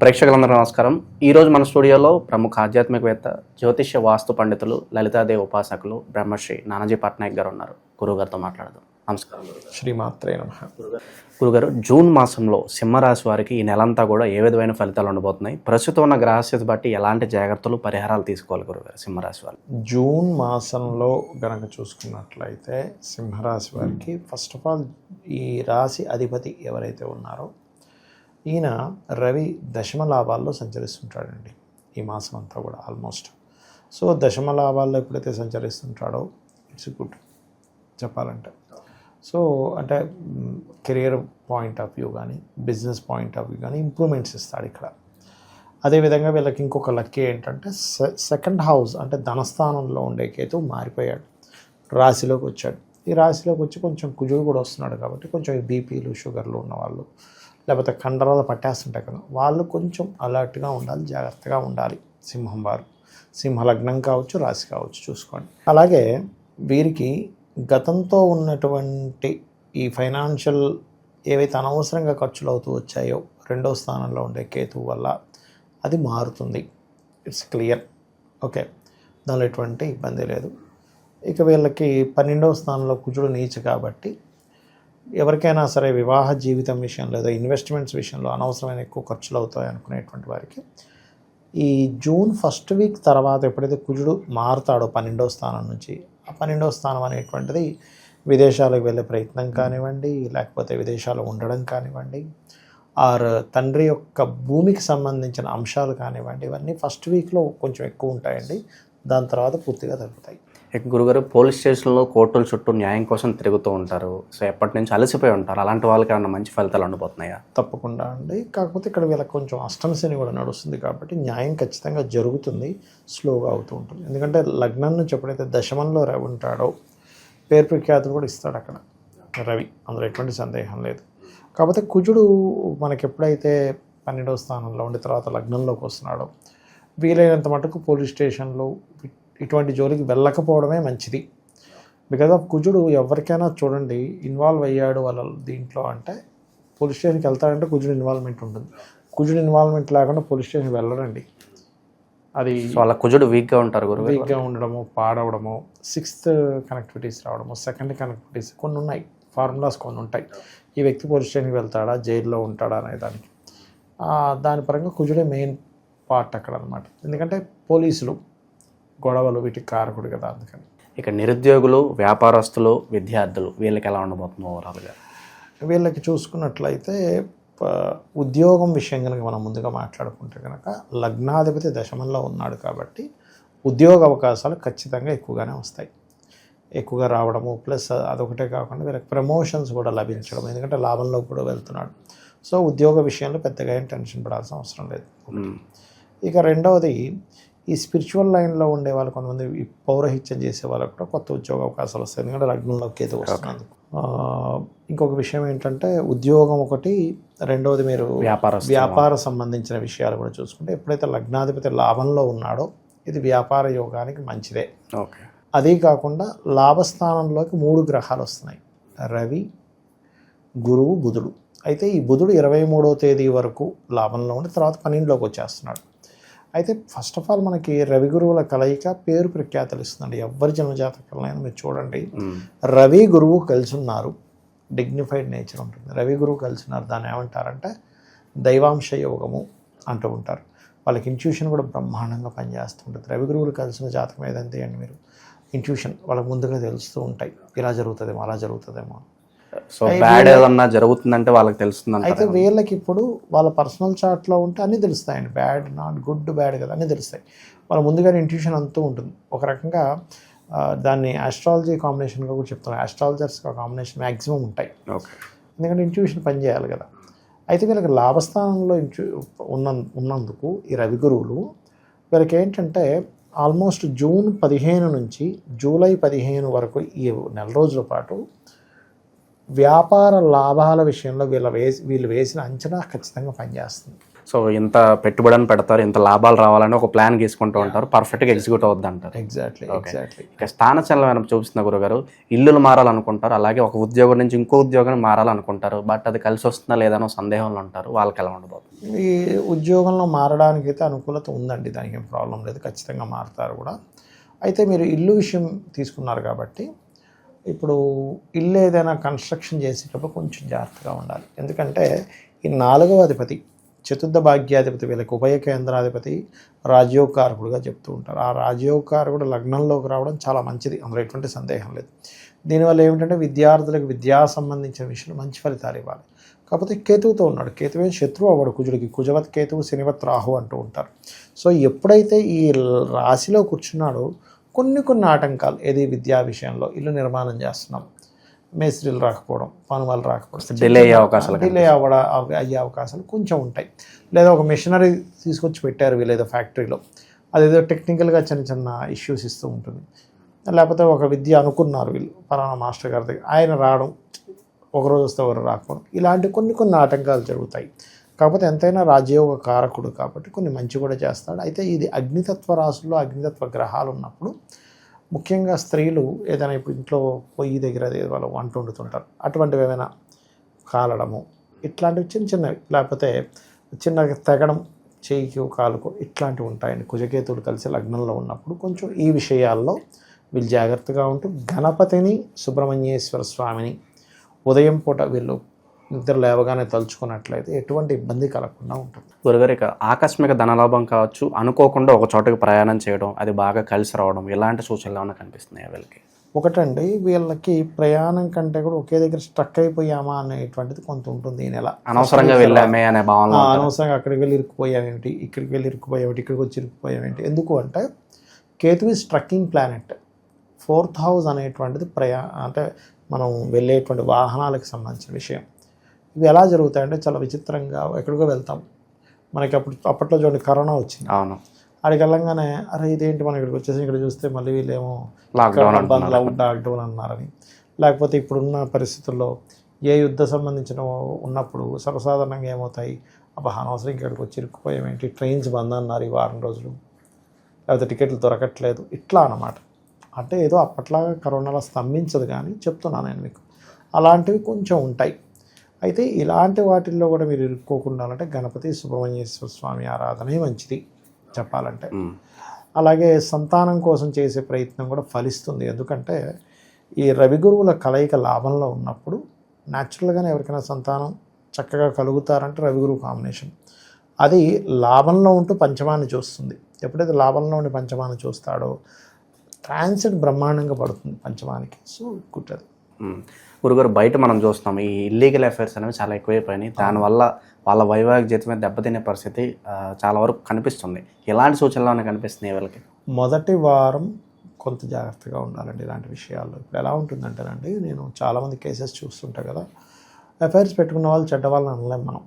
ప్రేక్షకులందరూ నమస్కారం. ఈరోజు మన స్టూడియోలో ప్రముఖ ఆధ్యాత్మికవేత్త జ్యోతిష్య వాస్తు పండితులు లలితాదేవి ఉపాసకులు బ్రహ్మశ్రీ నానాజీ పట్నాయక్ గారు ఉన్నారు. గురువుగారితో మాట్లాడదాం. నమస్కారం. శ్రీమాత్రే నమ. గురుగారు జూన్ మాసంలో సింహరాశి వారికి ఈ నెలంతా కూడా ఏ విధమైన ఫలితాలు ఉండబోతున్నాయి? ప్రస్తుతం ఉన్న గ్రహస్థితి బట్టి ఎలాంటి జాగ్రత్తలు పరిహారాలు తీసుకోవాలి గురుగారు సింహరాశి వాళ్ళు జూన్ మాసంలో గనక చూసుకున్నట్లయితే సింహరాశి వారికి ఫస్ట్ ఆఫ్ ఆల్ ఈ రాశి అధిపతి ఎవరైతే ఉన్నారో ఈయన రవి దశమ లాభాల్లో సంచరిస్తుంటాడండి. ఈ మాసం అంతా కూడా ఆల్మోస్ట్. సో దశమ లాభాల్లో ఎప్పుడైతే సంచరిస్తుంటాడో ఇట్స్ గుడ్ చెప్పాలంటే. సో అంటే కెరియర్ పాయింట్ ఆఫ్ వ్యూ కానీ బిజినెస్ పాయింట్ ఆఫ్ వ్యూ కానీ ఇంప్రూవ్మెంట్స్ ఇస్తాడు ఇక్కడ. అదేవిధంగా వీళ్ళకి ఇంకొక లక్కీ ఏంటంటే సె సెకండ్ హౌస్ అంటే ధనస్థానంలో ఉండే కేతు మారిపోయాడు. రాశిలోకి వచ్చాడు. ఈ రాశిలోకి వచ్చి కొంచెం కుజుడు కూడా వస్తున్నాడు కాబట్టి కొంచెం బీపీలు షుగర్లు ఉన్నవాళ్ళు లేకపోతే కండరాలు పట్టేస్తుంటాయి కదా వాళ్ళు కొంచెం అలర్ట్గా ఉండాలి జాగ్రత్తగా ఉండాలి. సింహం వారు. సింహ లగ్నం కావచ్చు రాశి కావచ్చు చూసుకోండి. అలాగే వీరికి గతంతో ఉన్నటువంటి ఈ ఫైనాన్షియల్ ఏవైతే అనవసరంగా ఖర్చులు అవుతూ వచ్చాయో రెండో స్థానంలో ఉండే కేతువు వల్ల అది మారుతుంది. It's clear. ఓకే. దానిలో ఎటువంటి ఇబ్బంది లేదు. ఇక వీళ్ళకి పన్నెండవ స్థానంలో కుజుడు నీచు కాబట్టి ఎవరికైనా సరే వివాహ జీవితం విషయంలో లేదా ఇన్వెస్ట్మెంట్స్ విషయంలో అనవసరమైన ఎక్కువ ఖర్చులు అవుతాయి అనుకునేటువంటి వారికి ఈ జూన్ ఫస్ట్ వీక్ తర్వాత ఎప్పుడైతే కుజుడు మారుతాడో పన్నెండో స్థానం నుంచి ఆ పన్నెండో స్థానం అనేటువంటిది విదేశాలకు వెళ్ళే ప్రయత్నం కానివ్వండి లేకపోతే విదేశాలు ఉండడం కానివ్వండి ఆర్ తండ్రి యొక్క భూమికి సంబంధించిన అంశాలు కానివ్వండి ఇవన్నీ ఫస్ట్ వీక్లో కొంచెం ఎక్కువ ఉంటాయండి. దాని తర్వాత పూర్తిగా తగ్గుతాయి. గురుగారు పోలీస్ స్టేషన్లో కోర్టుల చుట్టూ న్యాయం కోసం తిరుగుతూ ఉంటారు. సో ఎప్పటి నుంచి అలసిపోయి ఉంటారు? అలాంటి వాళ్ళకి ఏమైనా మంచి ఫలితాలు ఉండిపోతున్నాయా తప్పకుండా అండి. కాకపోతే ఇక్కడ వీళ్ళకి కొంచెం అష్టమశని కూడా నడుస్తుంది కాబట్టి న్యాయం ఖచ్చితంగా జరుగుతుంది. స్లోగా అవుతూ ఉంటుంది. ఎందుకంటే లగ్నం నుంచి ఎప్పుడైతే దశమంలో రవి ఉంటాడో పేరు ప్రఖ్యాతులు కూడా ఇస్తాడు అక్కడ. రవి. అందులో ఎటువంటి సందేహం లేదు. కాకపోతే కుజుడు మనకి ఎప్పుడైతే పన్నెండవ స్థానంలో ఉండి తర్వాత లగ్నంలోకి వస్తున్నాడో వీలైనంత మటుకు పోలీస్ స్టేషన్లో ఇటువంటి జోలికి వెళ్ళకపోవడమే మంచిది. బికాజ్ ఆఫ్ కుజుడు ఎవరికైనా చూడండి ఇన్వాల్వ్ అయ్యాడు వాళ్ళ దీంట్లో అంటే పోలీస్ స్టేషన్కి వెళ్తాడంటే కుజుడు ఇన్వాల్వ్మెంట్ ఉంటుంది. కుజుడు ఇన్వాల్వ్మెంట్ లేకుండా పోలీస్ స్టేషన్కి వెళ్ళడండి. అది అలా కుజుడు వీక్గా ఉంటారు గురుగారు. వీక్గా ఉండడము పాడవడము సిక్స్త్ కనెక్టివిటీస్ రావడము సెకండ్ కనెక్టివిటీస్ కొన్ని ఉన్నాయి. ఫార్ములాస్ కొన్ని ఉంటాయి. ఈ వ్యక్తి పోలీస్ స్టేషన్కి వెళ్తాడా జైల్లో ఉంటాడా అనే దానికి. దాని పరంగా కుజుడే మెయిన్ పార్ట్ అక్కడ అనమాట ఎందుకంటే పోలీసులు గొడవలు వీటికి కారకుడు కదా అందుకని. ఇక నిరుద్యోగులు వ్యాపారస్తులు విద్యార్థులు వీళ్ళకి ఎలా ఉండబోతుందో ఓవరాల్గా వీళ్ళకి చూసుకున్నట్లయితే ప- ఉద్యోగం విషయం కనుక మనం ముందుగా మాట్లాడుకుంటే కనుక లగ్నాధిపతి దశమంలో ఉన్నాడు కాబట్టి ఉద్యోగ అవకాశాలు ఖచ్చితంగా ఎక్కువగానే వస్తాయి. ఎక్కువగా రావడము ప్లస్ అదొకటే కాకుండా వీళ్ళకి ప్రమోషన్స్ కూడా లభించడం ఎందుకంటే లాభంలో కూడా వెళ్తున్నాడు. సో ఉద్యోగ విషయంలో పెద్దగా ఏం టెన్షన్ పడాల్సిన అవసరం లేదు. ఇక రెండవది ఈ స్పిరిచువల్ లైన్లో ఉండే వాళ్ళు కొంతమంది ఈ పౌరహిత్యం చేసే వాళ్ళకు కూడా కొత్త ఉద్యోగ అవకాశాలు వస్తాయి. ఎందుకంటే లగ్నంలోకి ఏదో వస్తున్నందుకు ఆ, ఇంకొక విషయం ఏంటంటే ఉద్యోగం ఒకటి రెండవది మీరు వ్యాపారస్తులు. వ్యాపార సంబంధించిన విషయాలు కూడా చూసుకుంటే ఎప్పుడైతే లగ్నాధిపతి లాభంలో ఉన్నాడో ఇది వ్యాపార యోగానికి మంచిదే. ఓకే. అదే కాకుండా లాభస్థానంలోకి మూడు గ్రహాలు వస్తున్నాయి. రవి గురువు బుధుడు. అయితే ఈ బుధుడు ఇరవై మూడవ తేదీ వరకు లాభంలో ఉండి తర్వాత పన్నెండులోకి వచ్చేస్తున్నాడు. అయితే ఫస్ట్ ఆఫ్ ఆల్ మనకి రవి గురువుల కలయిక పేరు ప్రఖ్యాతలు ఇస్తుందండి. ఎవరి జన్మజాతకాలైనా మీరు చూడండి. రవి గురువు కలిసి ఉన్నారు డిగ్నిఫైడ్ నేచర్ ఉంటుంది. రవి గురువు కలిసి ఉన్నారు దాన్ని ఏమంటారంటే దైవాంశ యోగము అంటూ ఉంటారు. వాళ్ళకి ఇంట్యూషన్ కూడా బ్రహ్మాండంగా పనిచేస్తుంటుంది. రవి గురువులు కలిసిన జాతకం ఏదంటే అండి మీరు ఇంట్యూషన్ వాళ్ళకి ముందుగా తెలుస్తూ ఉంటాయి. ఇలా జరుగుతుందేమో అలా జరుగుతుందేమో సో బ్యాడ్ ఏదన్నా జరుగుతుందంటే వాళ్ళకి తెలుస్తుంది అయితే వీళ్ళకి ఇప్పుడు వాళ్ళ పర్సనల్ చార్ట్లో ఉంటే అన్నీ తెలుస్తాయండి. బ్యాడ్ నాట్ గుడ్ బ్యాడ్ కదా అన్నీ తెలుస్తాయి. వాళ్ళ ముందుగానే ఇంట్యూషన్ అంతూ ఉంటుంది. ఒక రకంగా దాన్ని ఆస్ట్రాలజీ కాంబినేషన్గా కూడా చెప్తాను ఆస్ట్రాలజర్స్ కాంబినేషన్ మ్యాక్సిమం ఉంటాయి. ఓకే ఎందుకంటే ఇంట్యూషన్ పనిచేయాలి కదా. అయితే వీళ్ళకి లాభస్థానంలో ఇంట్యూ ఉన్న ఉన్నందుకు ఈ రవి గురువులు వీళ్ళకి ఏంటంటే ఆల్మోస్ట్ జూన్ పదిహేను నుంచి జూలై పదిహేను వరకు ఈ నెల రోజుల పాటు వ్యాపార లాభాల విషయంలో వీళ్ళ వేసి వీళ్ళు వేసిన అంచనా ఖచ్చితంగా పనిచేస్తుంది. సో ఇంత పెట్టుబడిని పెడతారు ఇంత లాభాలు రావాలని ఒక ప్లాన్ గీసుకుంటూ ఉంటారు పర్ఫెక్ట్గా ఎగ్జిక్యూట్ అవుద్ది అంటారు ఎగ్జాక్ట్లీ ఎగ్జాక్ట్లీ ఇక స్థాన చలనం చూపిస్తున్న గురుగారు? ఇల్లులు మారాలనుకుంటారు అలాగే ఒక ఉద్యోగం నుంచి ఇంకో ఉద్యోగం మారాలనుకుంటారు బట్ అది కలిసి వస్తుందా లేదనో సందేహంలో ఉంటారు వాళ్ళకి ఎలా ఉండబోతుంది ఈ ఉద్యోగంలో మారడానికి అయితే అనుకూలత ఉందండి దానికి ఏం ప్రాబ్లం లేదు ఖచ్చితంగా మారుతారు కూడా. అయితే మీరు ఇల్లు విషయం తీసుకున్నారు కాబట్టి ఇప్పుడు ఇల్లు ఏదైనా కన్స్ట్రక్షన్ చేసేటప్పుడు కొంచెం జాగ్రత్తగా ఉండాలి. ఎందుకంటే ఈ నాలుగవ అధిపతి చతుర్థ భాగ్యాధిపతి వీళ్ళకి ఉభయ కేంద్రాధిపతి రాజయోగకారకుడుగా చెప్తూ ఉంటారు. ఆ రాజయోగకారకుడు లగ్నంలోకి రావడం చాలా మంచిది. అందులో ఎటువంటి సందేహం లేదు. దీనివల్ల ఏమిటంటే విద్యార్థులకు విద్యా సంబంధించిన విషయంలో మంచి ఫలితాలు ఇవ్వాలి. కాకపోతే కేతువుతో ఉన్నాడు. కేతువే శత్రువు అవ్వడు. కుజుడికి కుజవత్ కేతువు శనివత్ రాహు అంటూ ఉంటారు. సో ఎప్పుడైతే ఈ రాశిలో కూర్చున్నాడో కొన్ని కొన్ని ఆటంకాలు ఏది విద్యా విషయంలో ఇల్లు నిర్మాణం చేస్తున్నాం. మేస్త్రీలు రాకపోవడం పనులు రాకపోవడం. డిలే అయ్యే అవకాశాలు డిలే అవ్వడ అవ- అయ్యే అవకాశాలు కొంచెం ఉంటాయి. లేదా ఒక మిషనరీ తీసుకొచ్చి పెట్టారు వీళ్ళేదో ఫ్యాక్టరీలో. అదేదో టెక్నికల్గా చిన్న చిన్న ఇష్యూస్ ఇస్తూ ఉంటుంది. లేకపోతే ఒక విద్య అనుకున్నారు వీళ్ళు పలానా మాస్టర్ గారి దగ్గర. ఆయన రావడం ఒకరోజు వస్తే ఒకరు రాకపోవడం. ఇలాంటి కొన్ని కొన్ని ఆటంకాలు జరుగుతాయి. కాకపోతే ఎంతైనా రాజయోగ కారకుడు కాబట్టి కొన్ని మంచి కూడా చేస్తాడు. అయితే ఇది అగ్నితత్వ రాశుల్లో అగ్నితత్వ గ్రహాలు ఉన్నప్పుడు ముఖ్యంగా స్త్రీలు ఏదైనా ఇప్పుడు ఇంట్లో పొయ్యి దగ్గర వాళ్ళు వంట వండుతుంటారు. అటువంటివి ఏమైనా కాలడము ఇట్లాంటివి చిన్న చిన్నవి. లేకపోతే చిన్న తెగడం చేయికి కాలుకో ఇట్లాంటివి ఉంటాయండి. కుజకేతుడు కలిసి లగ్నంలో ఉన్నప్పుడు కొంచెం ఈ విషయాల్లో వీళ్ళు జాగ్రత్తగా ఉంటూ గణపతిని సుబ్రహ్మణ్యేశ్వర స్వామిని ఉదయం పూట వీళ్ళు నిద్ర లేవగానే తలుచుకున్నట్లయితే ఎటువంటి ఇబ్బంది కలగకుండా ఉంటుంది. గురుగారు ఇక ఆకస్మిక ధనలాభం కావచ్చు. అనుకోకుండా ఒక చోటకి ప్రయాణం చేయడం అది బాగా కలిసి రావడం ఇలాంటి సూచనలు ఏమైనా కనిపిస్తున్నాయి వీళ్ళకి? ఒకటండి వీళ్ళకి ప్రయాణం కంటే కూడా ఒకే దగ్గర స్ట్రక్ అయిపోయామా అనేటువంటిది కొంత ఉంటుంది ఈ నెల. అనవసరంగా వెళ్ళామే అనే ఉంటారు. అనవసరంగా అక్కడికి వెళ్ళి ఇరుక్కుపోయావేంటి ఇక్కడికి వెళ్ళి ఇరుక్కుపోయావేంటి ఇక్కడికి వచ్చి ఇరుక్కుపోయావేంటి ఎందుకు అంటే Ketu is tricking planet fourth house అనేటువంటిది ప్రయా అంటే మనం వెళ్ళేటువంటి వాహనాలకు సంబంధించిన విషయం. ఇవి ఎలా జరుగుతాయంటే చాలా విచిత్రంగా ఎక్కడికో వెళ్తాం. మనకి అప్పుడు అప్పట్లో చూడండి కరోనా వచ్చింది. అవును. అక్కడికి వెళ్ళంగానే అరే ఇదేంటి మనం ఇక్కడికి వచ్చేసి ఇక్కడ చూస్తే మళ్ళీ వీళ్ళేమో లాక్డౌన్ లాక్డౌన్ అన్నారని. లేకపోతే ఇప్పుడున్న పరిస్థితుల్లో ఏ యుద్ధ సంబంధించిన ఉన్నప్పుడు సర్వసాధారణంగా ఏమవుతాయి? అబ్బా అనవసరం ఇక్కడికి వచ్చి ఇరుక్కుపోయామేంటి? ట్రైన్స్ బంద్ అన్నారు ఈ వారం రోజులు. లేకపోతే టికెట్లు దొరకట్లేదు. ఇట్లా అన్నమాట. అంటే ఏదో అప్పట్లాగా కరోనాలో స్తంభించదు కానీ చెప్తున్నాను నేను మీకు. అలాంటివి కొంచెం ఉంటాయి. అయితే ఇలాంటి వాటిల్లో కూడా మీరు ఇరుక్కోకుండా అంటే గణపతి సుబ్రహ్మణ్యేశ్వర స్వామి ఆరాధనే మంచిది చెప్పాలంటే. అలాగే సంతానం కోసం చేసే ప్రయత్నం కూడా ఫలిస్తుంది. ఎందుకంటే ఈ రవి గురువుల కలయిక లాభంలో ఉన్నప్పుడు న్యాచురల్గానే ఎవరికైనా సంతానం చక్కగా కలుగుతారంటే రవి గురువు కాంబినేషన్. అది లాభంలో ఉంటూ పంచమాన్ని చూస్తుంది. ఎప్పుడైతే లాభంలో ఉండి పంచమాన్ని చూస్తాడో ట్రాన్సిట్ బ్రహ్మాండంగా పడుతుంది పంచమానికి. సో గుడ్ గురుగారు బయట మనం చూస్తున్నాం ఈ ఇల్లీగల్ అఫైర్స్ అనేవి చాలా ఎక్కువైపోయినాయి. దానివల్ల వాళ్ళ వైవాహిక జీవితం మీద దెబ్బతినే పరిస్థితి చాలా వరకు కనిపిస్తుంది. ఎలాంటి సూచనలు కనిపిస్తున్నాయి వీళ్ళకి? మొదటి వారం కొంత జాగ్రత్తగా ఉండాలండి ఇలాంటి విషయాల్లో. ఇప్పుడు ఎలా ఉంటుందంటేనండి నేను చాలామంది కేసెస్ చూస్తుంటా కదా ఎఫ్ఐఆర్స్ పెట్టుకున్న వాళ్ళు చెడ్డ వాళ్ళని అనలేం మనం.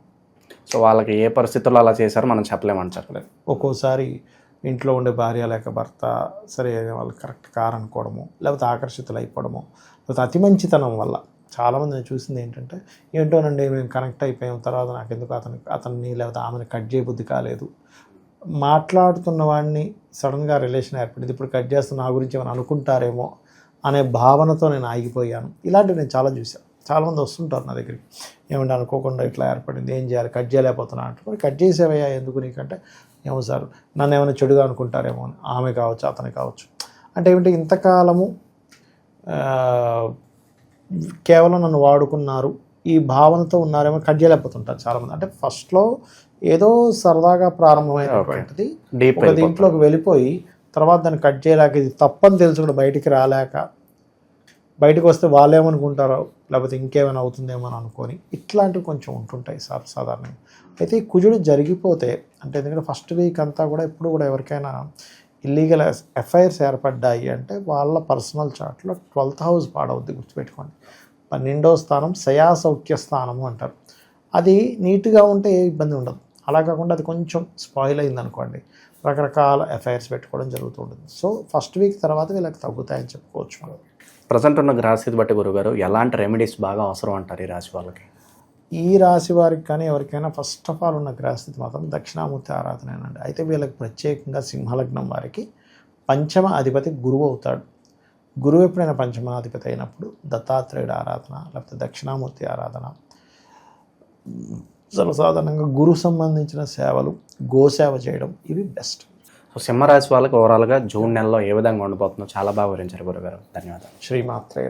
సో వాళ్ళకి ఏ పరిస్థితుల్లో అలా చేశారో మనం చెప్పలేమంటారు ఒక్కోసారి ఇంట్లో ఉండే భార్య లేక భర్త సరే వాళ్ళు కరెక్ట్ కారనుకోవడము లేకపోతే ఆకర్షితులు అయిపోవడము లేకపోతే అతి మంచితనం వల్ల చాలామంది నేను చూసింది ఏంటంటే ఏంటోనండి మేము కనెక్ట్ అయిపోయాం తర్వాత నాకు ఎందుకు అతని అతన్ని లేకపోతే ఆమెను కట్ చేయబుద్ధి కాలేదు. మాట్లాడుతున్న వాడిని సడన్గా రిలేషన్ ఏర్పడింది ఇప్పుడు కట్ చేస్తున్న నా గురించి ఏమైనా అనుకుంటారేమో అనే భావనతో నేను ఆగిపోయాను. ఇలాంటివి నేను చాలా చూశాను చాలామంది వస్తుంటారు నా దగ్గరికి. ఏమంటే అనుకోకుండా ఇట్లా ఏర్పడింది ఏం చేయాలి కట్ చేయలేకపోతున్నా అంటే మరి కట్ చేసేవయ్యా ఎందుకు నీకంటే? ఏమో సార్ నన్ను ఏమైనా చెడుగా అనుకుంటారేమో అని. ఆమె కావచ్చు అతను కావచ్చు. అంటే ఏమిటి ఇంతకాలము కేవలం నన్ను వాడుకున్నారు ఈ భావనతో ఉన్నారేమో కట్ చేయలేకపోతుంటారు చాలామంది. అంటే ఫస్ట్లో ఏదో సరదాగా ప్రారంభమైనటువంటిది ఒక దీంట్లోకి వెళ్ళిపోయి తర్వాత దాన్ని కట్ చేయలేక ఇది తప్పని తెలుసు కూడా బయటికి రాలేక బయటకు వస్తే వాళ్ళేమనుకుంటారో లేకపోతే ఇంకేమైనా అవుతుందేమో అని అనుకొని ఇట్లాంటివి కొంచెం ఉంటుంటాయి సార్ సాధారణంగా. అయితే ఈ కుజుడు జరిగిపోతే అంటే ఎందుకంటే ఫస్ట్ వీక్ అంతా కూడా ఎప్పుడు కూడా ఎవరికైనా ఇల్లీగల్ ఎఫ్ఐఆర్స్ ఏర్పడ్డాయి అంటే వాళ్ళ పర్సనల్ చార్ట్లో ట్వెల్త్ హౌస్ పాడవుద్ది గుర్తుపెట్టుకోండి. పన్నెండవ స్థానం సయాసౌఖ్య స్థానము అంటారు. అది నీట్గా ఉంటే ఏ ఇబ్బంది ఉండదు. అలా కాకుండా అది కొంచెం స్పాయిల్ అయింది అనుకోండి రకరకాల ఎఫ్ఐఆర్స్ పెట్టుకోవడం జరుగుతూ ఉంటుంది. సో ఫస్ట్ వీక్ తర్వాత వీళ్ళకి తగ్గుతాయని చెప్పుకోవచ్చు మనం. ప్రజెంట్ ఉన్న గ్రహస్థితి బట్టి గురుగారు ఎలాంటి రెమెడీస్ బాగా అవసరం అంటారు ఈ రాశి వాళ్ళకి? ఈ రాశి వారికి కానీ ఎవరికైనా ఫస్ట్ ఆఫ్ ఆల్ ఉన్న గ్రహస్థితి మాత్రం దక్షిణామూర్తి ఆరాధనేనండి. అయితే వీళ్ళకి ప్రత్యేకంగా సింహలగ్నం వారికి పంచమ అధిపతి గురువు అవుతాడు. గురువు ఎప్పుడైనా పంచమాధిపతి అయినప్పుడు దత్తాత్రేయుడు ఆరాధన లేకపోతే దక్షిణామూర్తి ఆరాధన సర్వసాధారణంగా గురు సంబంధించిన సేవలు గోసేవ చేయడం ఇవి బెస్ట్ సో సింహరాశి వాళ్ళకి ఓవరాల్గా జూన్ నెలలో ఏ విధంగా ఉండబోతుందో చాలా బాగా వివరించారు గురుగారు. ధన్యవాదాలు. శ్రీమాత్రేయ